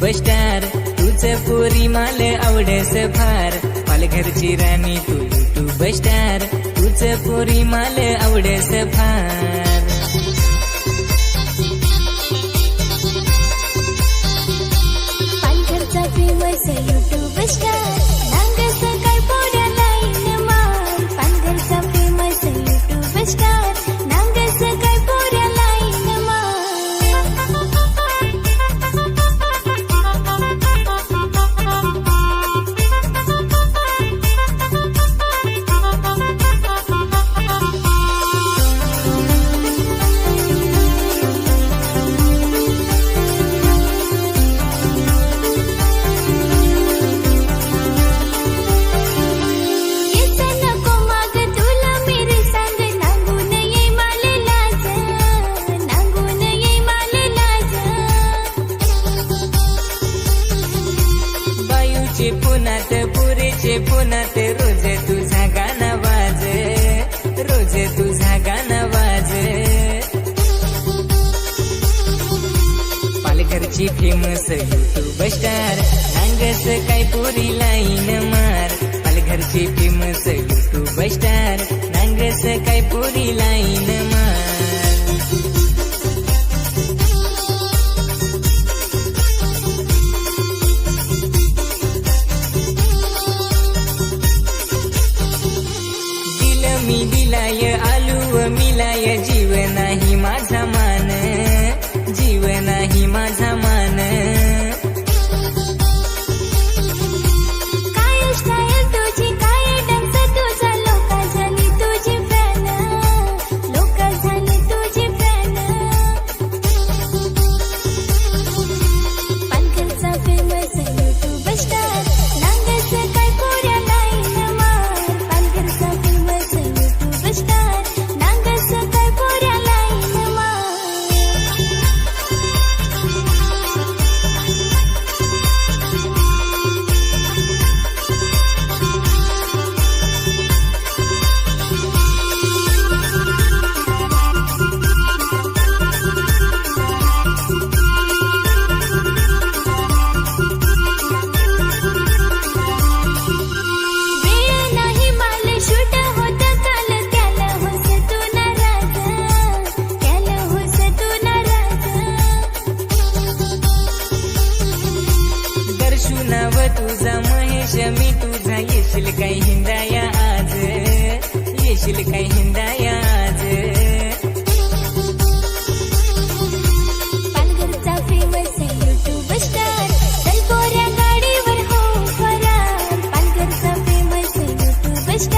Superstar तुझे पोरी माले आवडेस फार. पालघरची राणी तू युट्यूब स्टार तुझे पोरी माले आवडेस फार. पालघरचा फेमस युट्यूब स्टार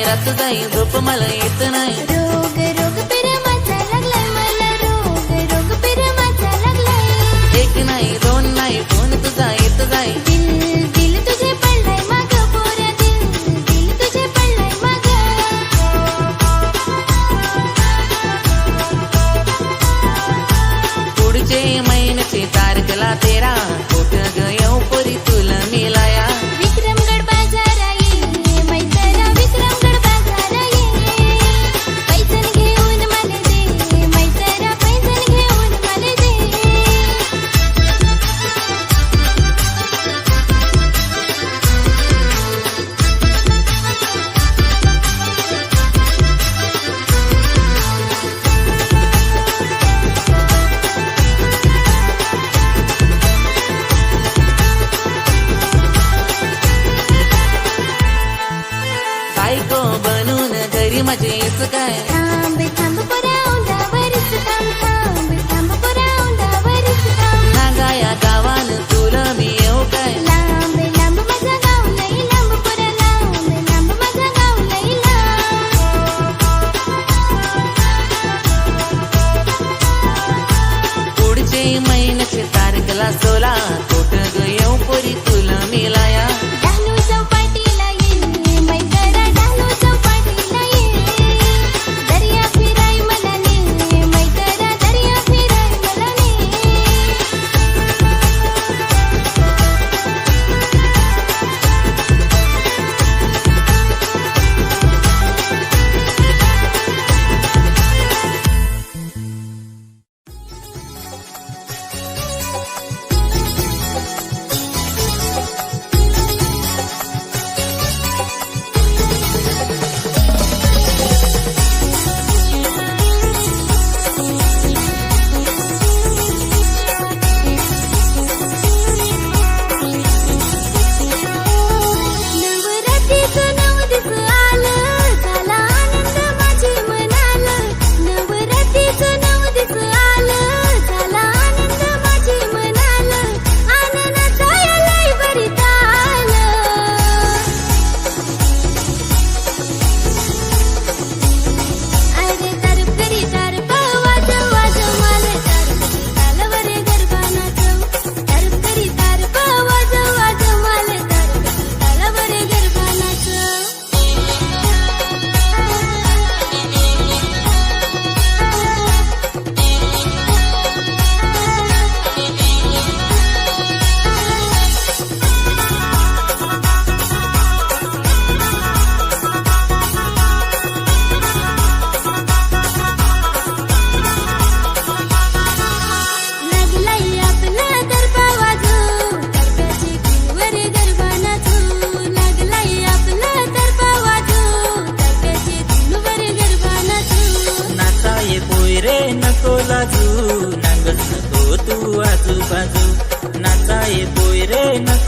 ரத்துதை துப்புமலை இத்தனை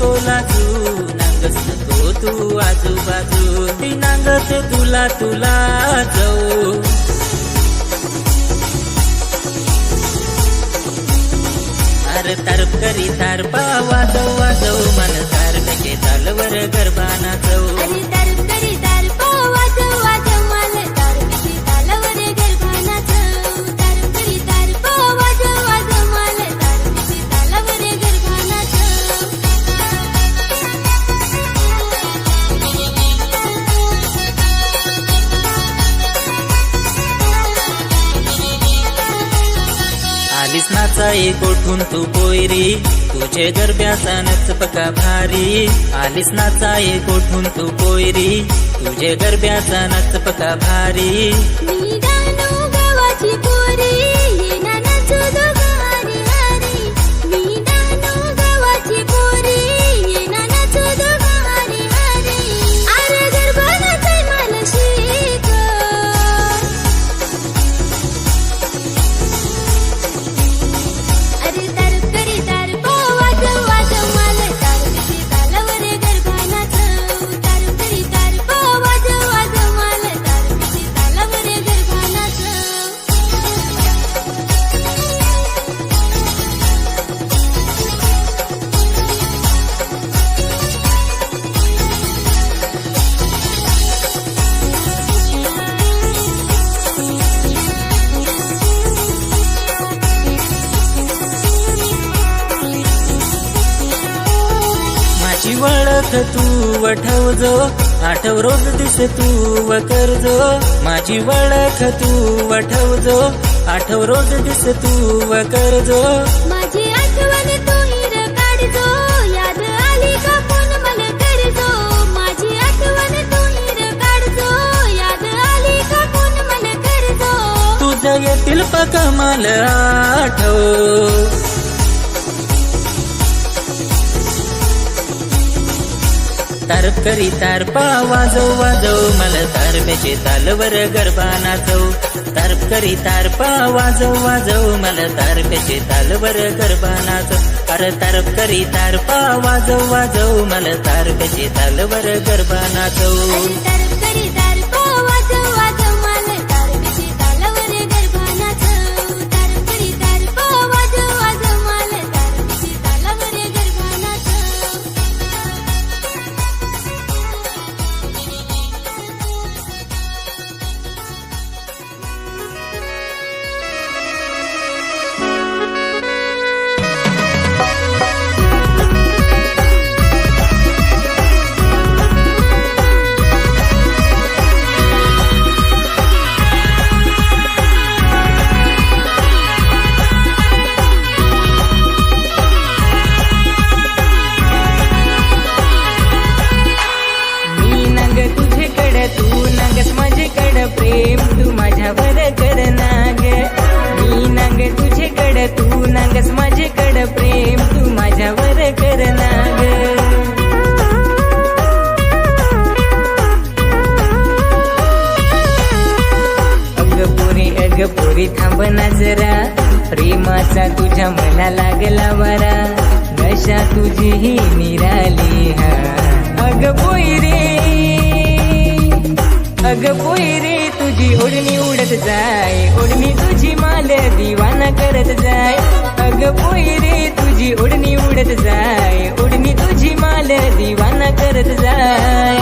नको लाजू नांगस नको तू आजूबाजू. ती नांगस तुला तुला जाऊ. अरे तारप करी तारपा वाजव वाजव. मन तारपचे तालवर गरबा नाचव आलीस नाचाई एक कोठून तू कोयरी तुझे गरब्याचा नचपका भारी. आलीस नाचाई एक कोठून तू कोयरी तुझे गरब्याचा नचपका भारी. मी गावाची पोरी. तू वठवजो आठव रोज दिस तू व करजो माझी ओळख तू वठवजो आठव रोज दिस तू व करजो माझी आठवण तू हिर काढजो याद आली का मला करजो. माझी आठवण तू हिर काढजो याद आली का मला करजो. तुझ्या येतील पक मला आठव. तारप करी तारपा वाजव वाजव मला तारब्याचे तालवर गरबा नाचव. तारप करी तारपा वाजव वाजव मला तारब्याचे तालवर गरबा नाचव. अर तारप करी तारपा वाजव वाजव मला तारब्याचे तालवर गरबा नाचव. नजरा. ना जरा प्रेमाचा तुझ्या मला लागला वारा. दशा तुझी ही निराली हा. अग पोई रे. अग पोई रे तुझी ओढणी उडत जाय. ओढणी तुझी माल दिवाना करत जाय. अग पोई रे तुझी ओढणी उडत जाय. ओढणी तुझी माल दिवाना करत जाय.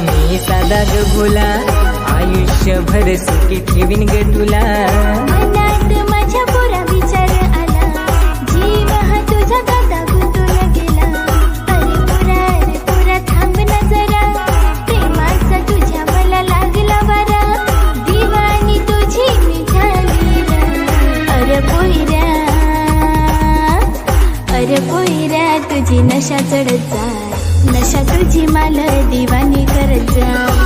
मी साधा गुला आयुष्यभर सुखी ठेवीन ग तुला. माझ्या पोरा विचार आला. तुझा गेला. अरे अरे तुझ्या मला लागला तुझी अरे अरे तुझी नशा चढत जा. आशा तुझी मला दिवानी करत जा.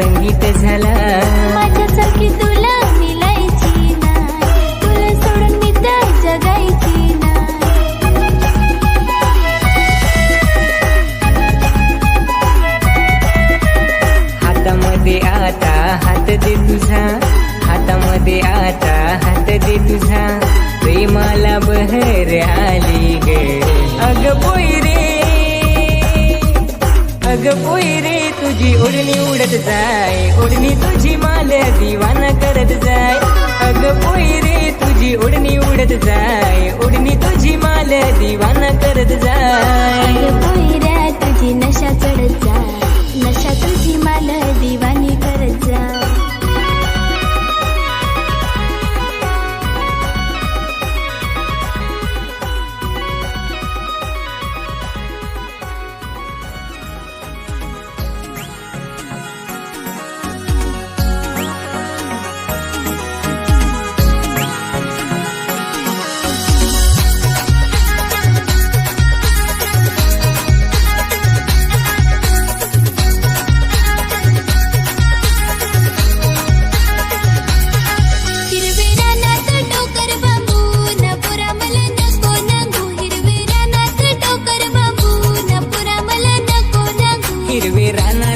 आता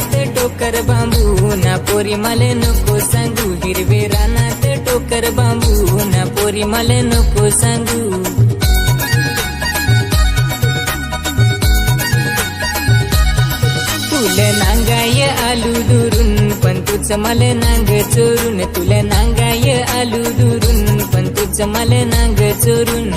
रानात टोकर बांबू ना पोरी मले नको सांगू. हिरवे रानात टोकर बांबू ना पोरी मले नको सांगू. तुला नांगाय आलू दुरून पण तुझ मले नांग चोरून. तुला नांगाय आलू दुरून पण तुझ मले नांग चोरून.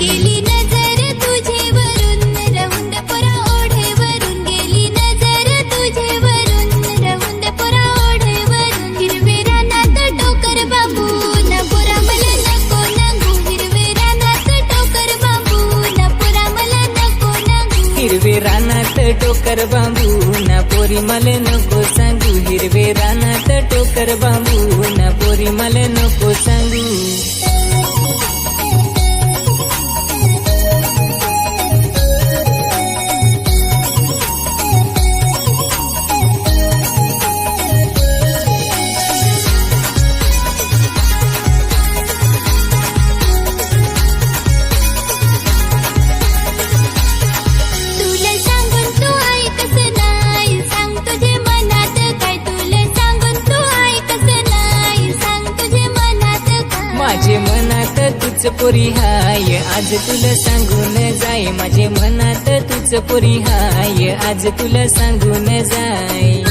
टोकर बांबू ना पोरी मला नको सांगू हिरवे रानात टोकर बांबू ना पोरी मला नको सांगू। पोरी हाय आज तुला सांगून जाय.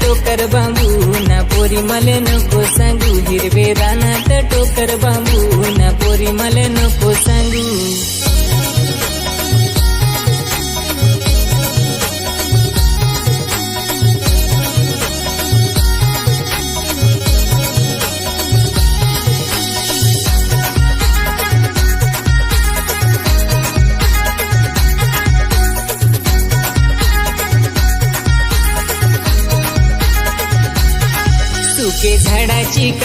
टोकर बांबू ना पोरी मला नको सांगू. हिरवे रानात टोकर बांबू ना पोरी मला नको सांगू.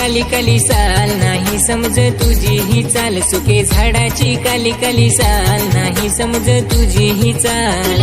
काली काली साल नाही समज तुझी ही चाल. सुके झाडाची काली काली साल नाही समज तुझी ही चाल.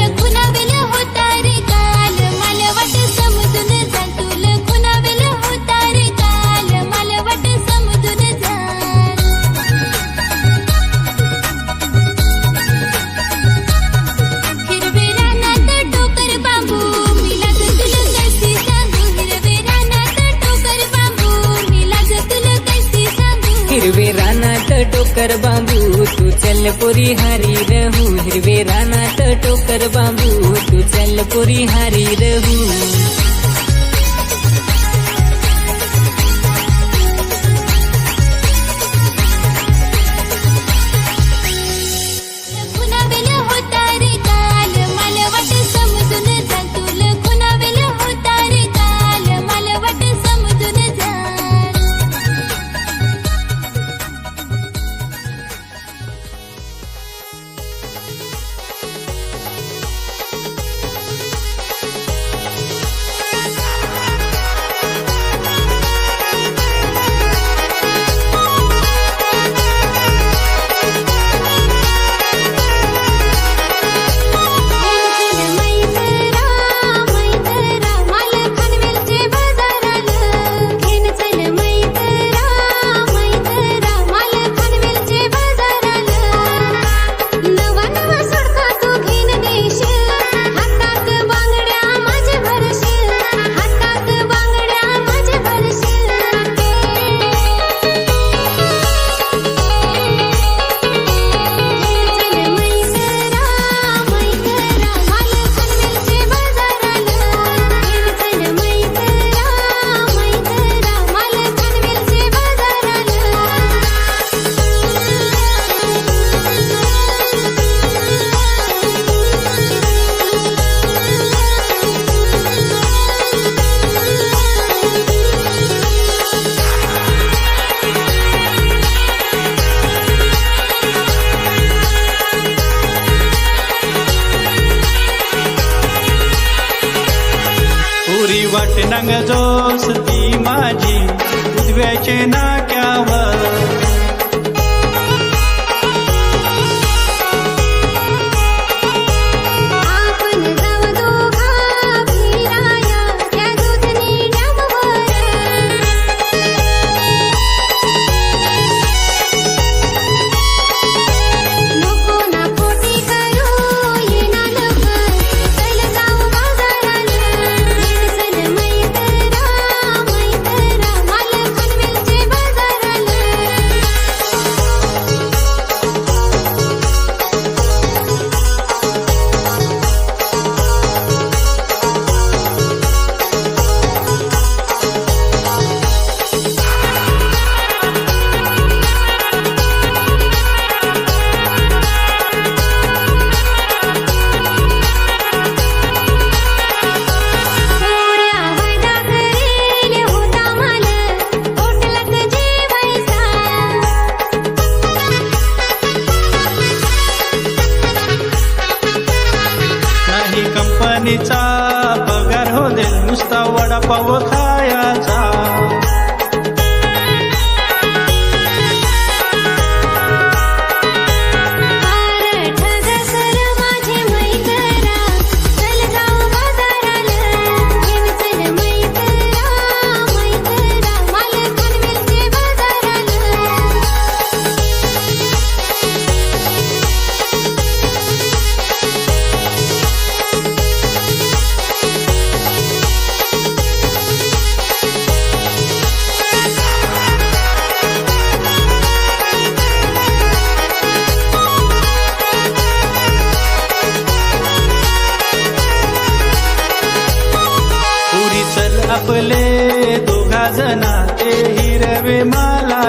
कंपनीचा पगार हो दे नुसता वडापाव खायाचा. आपले दोघा जना ते हिरवे माला